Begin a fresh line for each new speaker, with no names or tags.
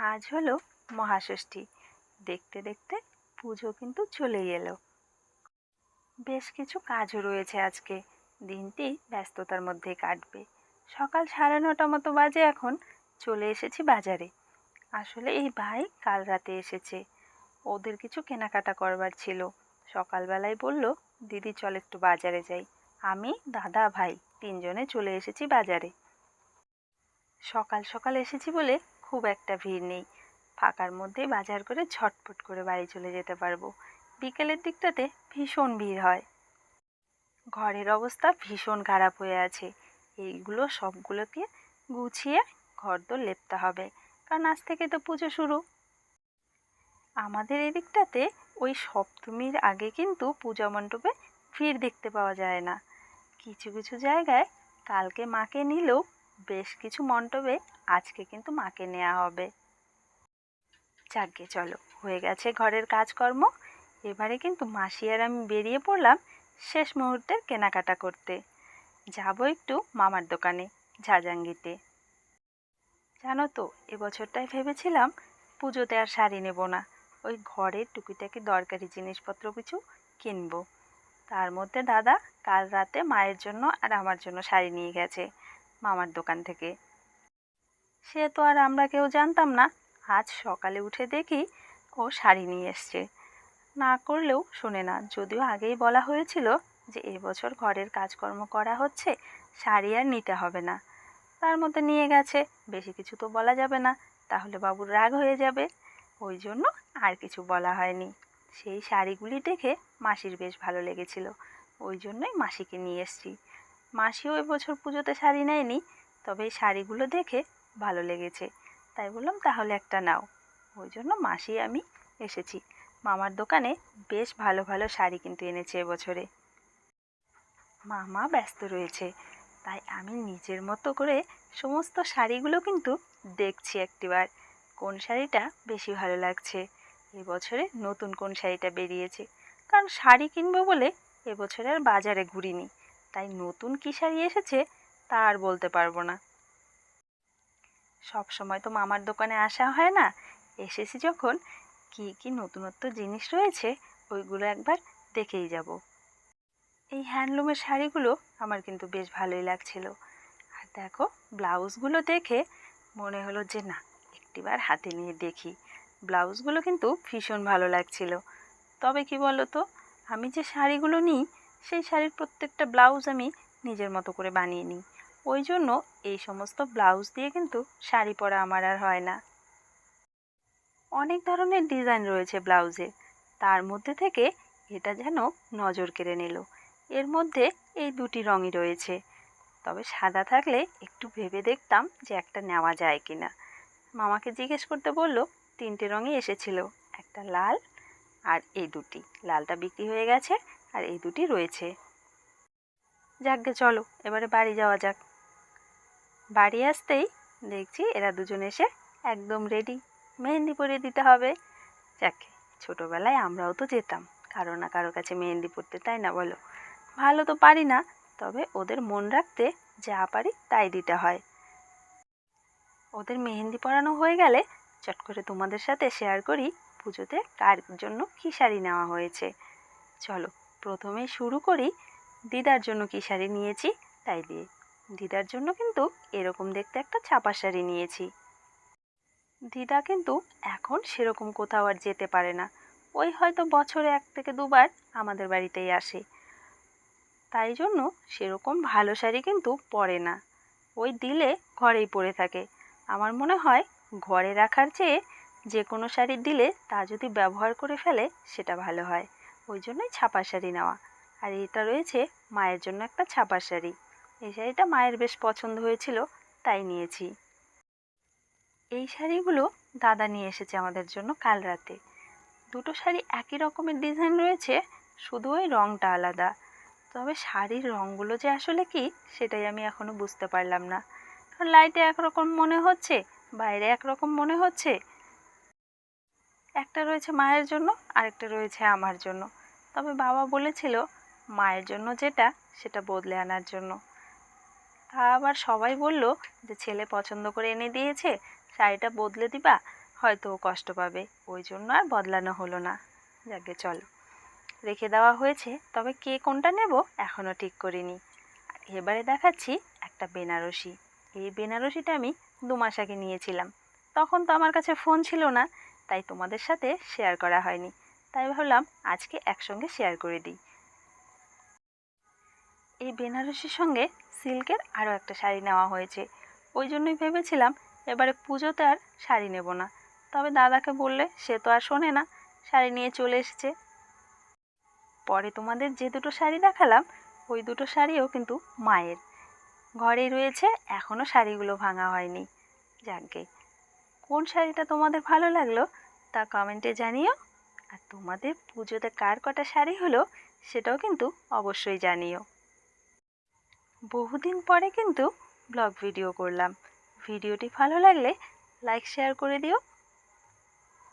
আজ হলো মহাষষ্ঠী। দেখতে দেখতে পুজো কিন্তু চলেই এলো। বেশ কিছু কাজও রয়েছে আজকে। দিনটি ব্যস্ততার মধ্যে কাটবে। সকাল সাড়ে নটা মতো বাজে এখন। চলে এসেছি বাজারে। আসলে এই ভাই কাল রাতে এসেছে। ওদের কিছু কেনাকাটা করবার ছিল। সকালবেলায় বলল, দিদি, চল একটু বাজারে যাই। আমি, দাদা, ভাই তিনজনে চলে এসেছি বাজারে। সকাল সকাল এসেছি বলে খুব একটা ভিড় নেই। ফাঁকার মধ্যেই বাজার করে ঝটপট করে বাড়ি চলে যেতে পারব। বিকেলের দিকটাতে ভীষণ ভিড় হয়। ঘরের অবস্থা ভীষণ খারাপ হয়ে আছে। এইগুলো সবগুলোকে গুছিয়ে ঘরদোর লেপতে হবে, কারণ আজ থেকে তো পুজো শুরু। আমাদের এই দিকটাতে ওই সপ্তমীর আগে কিন্তু পূজা মণ্ডপে ভিড় দেখতে পাওয়া যায় না। কিছু কিছু জায়গায় কালকে মাকে নিলেও বেশ কিছু মণ্ডপে আজকে কিন্তু মাকে নেওয়া হবে। যাকগে চলো, হয়ে গেছে ঘরের কাজকর্ম। এবারে কিন্তু মাসি আর আমি বেরিয়ে পড়লাম শেষ মুহূর্তের কেনাকাটা করতে। যাব একটু মামার দোকানে ঝাজাঙ্গিতে জানো তো এবছরটাই ভেবেছিলাম পুজোতে আর শাড়ি নেব না। ওই ঘরের টুকিটাকি দরকারি জিনিসপত্র কিছু কিনবো। তার মধ্যে দাদা কাল রাতে মায়ের জন্য আর আমার জন্য শাড়ি নিয়ে গেছে। মামার দোকান থেকে। সে তো আর আমরা কেউ জানতাম না। আজ সকালে উঠে দেখি ও শাড়ি নিয়ে এসছে। না করলেও শোনে না। যদিও আগেই বলা হয়েছিল যে এবছর ঘরের কাজকর্ম করা হচ্ছে, শাড়ি আর নিতে হবে না। তার মধ্যে নিয়ে গেছে। বেশি কিছু তো বলা যাবে না। তাহলে বাবুর রাগ হয়ে যাবে। ওই জন্য আর কিছু বলা হয়নি। সেই শাড়িগুলি দেখে মাসির বেশ ভালো লেগেছিল। ওই জন্যই মাসিকে নিয়ে এসছি। মাসিও এবছর পুজোতে শাড়ি নেয়নি, তবে এই শাড়িগুলো দেখে ভালো লেগেছে। তাই বললাম, তাহলে একটা নাও। ওই জন্য মাসি, আমি এসেছি। মামার দোকানে বেশ ভালো ভালো শাড়ি কিন্তু এনেছে এবছরে মামা ব্যস্ত রয়েছে, তাই আমি নিজের মতো করে সমস্ত শাড়িগুলো কিন্তু দেখছি একটিবার। কোন শাড়িটা বেশি ভালো লাগছে? এবছরে নতুন কোন শাড়িটা বেরিয়েছে? কারণ শাড়ি কিনবো বলে এবছরে আর বাজারে ঘুরিনি। তাই নতুন কী শাড়ি এসেছে, তা আর বলতে পারব না। সব সময় তো মামার দোকানে আসা হয় না। এসেছি যখন, কি কি নতুনত্ব জিনিস রয়েছে, ওইগুলো একবার দেখেই যাব। এই হ্যান্ডলুমের শাড়িগুলো আমার কিন্তু বেশ ভালোই লাগছিল। আর দেখো, ব্লাউজগুলো দেখে মনে হলো যে না, একটিবার হাতে নিয়ে দেখি। ব্লাউজগুলো কিন্তু ভীষণ ভালো লাগছিল। তবে কি বলো তো আমি যে শাড়িগুলো নিই সেই শাড়ির প্রত্যেকটা ব্লাউজ আমি নিজের মতো করে বানিয়ে নিই। ওই জন্য এই সমস্ত ব্লাউজ দিয়ে কিন্তু শাড়ি পরা আমার আর হয় না। অনেক ধরনের ডিজাইন রয়েছে ব্লাউজে। তার মধ্যে থেকে এটা যেন নজর কেড়ে নিল। এর মধ্যে এই দুটি রঙই রয়েছে। তবে সাদা থাকলে একটু ভেবে দেখতাম যে একটা নেওয়া যায় কি না মামাকে জিজ্ঞেস করতে বলল, তিনটে রঙই এসেছিল, একটা লাল আর এই দুটি। লালটা বিক্রি হয়ে গেছে আর এই দুটি রয়েছে। যাকগে, চলো, এবারে বাড়ি যাওয়া যাক। বাড়ি আসতেই দেখছি এরা দুজন এসে একদম রেডি মেহেন্দি পরিয়ে দিতে হবে। যাকে ছোটোবেলায় আমরাও তো যেতাম, কারও না কারও কাছে মেহেন্দি পরতে, তাই না বলো? ভালো তো পারি না, তবে ওদের মন রাখতে যা পারি তাই দিতে হয়। ওদের মেহেন্দি পরানো হয়ে গেলে চট করে তোমাদের সাথে শেয়ার করি, পুজোতে কার জন্য কী শাড়ি নেওয়া হয়েছে। চলো প্রথমে শুরু করি, দিদার জন্য কী শাড়ি নিয়েছি? তাই দিয়ে। দিদার জন্য কিন্তু এরকম দেখতে একটা ছাপা শাড়ি নিয়েছি। দিদা কিন্তু এখন সেরকম কোথাও আর যেতে পারে না। ওই হয়তো বছরে এক থেকে দুবার আমাদের বাড়িতেই আসে। তাই জন্য সেরকম ভালো শাড়ি কিন্তু পরে না। ওই দিলে ঘরেই পরে থাকে। আমার মনে হয় ঘরে রাখার চেয়ে যে কোনো শাড়ি দিলে তা যদি ব্যবহার করে ফেলে, সেটা ভালো হয়। ওই জন্যই ছাপা শাড়ি নেওয়া। আর এটা রয়েছে মায়ের জন্য একটা ছাপা শাড়ি। এই শাড়িটা মায়ের বেশ পছন্দ হয়েছিল, তাই নিয়েছি। এই শাড়িগুলো দাদা নিয়ে এসেছে আমাদের জন্য কাল রাতে। দুটো শাড়ি একই রকমের ডিজাইন রয়েছে, শুধু ওই রঙটা আলাদা। তবে শাড়ির রঙগুলো যে আসলে কি, সেটাই আমি এখনও বুঝতে পারলাম না। কারণ লাইটে একরকম মনে হচ্ছে, বাইরে একরকম মনে হচ্ছে। একটা রয়েছে মায়ের জন্য, আরেকটা রয়েছে আমার জন্য। তবে বাবা বলেছিল মায়ের জন্য যেটা, সেটা বদলে আনার জন্য। তা আবার সবাই বলল যে ছেলে পছন্দ করে এনে দিয়েছে, শাড়িটা বদলে দিবা, হয়তো ও কষ্ট পাবে। ওই জন্য আর বদলানো হলো না। যাকে চলো। রেখে দেওয়া হয়েছে, তবে কে কোনটা নেব এখনও ঠিক করিনি। এবারে দেখাচ্ছি একটা বেনারসি। এই বেনারসিটা আমি দু মাস আগে নিয়েছিলাম। তখন তো আমার কাছে ফোন ছিল না, তাই তোমাদের সাথে শেয়ার করা হয়নি। তাই ভাবলাম আজকে একসঙ্গে শেয়ার করে দিই। এই বেনারসির সঙ্গে সিল্কের আরও একটা শাড়ি নেওয়া হয়েছে। ওই জন্যই ভেবেছিলাম এবারে পুজোতে আর শাড়ি নেব না। তবে দাদাকে বললে সে তো আর শোনে না, শাড়ি নিয়ে চলে এসেছে। পরে তোমাদের যে দুটো শাড়ি দেখালাম, ওই দুটো শাড়িও কিন্তু মায়ের। ঘরেই রয়েছে এখনও শাড়িগুলো ভাঙা হয়নি। যাকগে কোন শাড়িটা তোমাদের ভালো লাগল তা কমেন্টে জানিও। আর তোমাদের পুজোতে কার কটা শাড়ি হলো সেটাও কিন্তু অবশ্যই জানিও। বহুদিন পরে কিন্তু ব্লগ ভিডিও করলাম। ভিডিওটি ভালো লাগলে লাইক, শেয়ার করে দিও।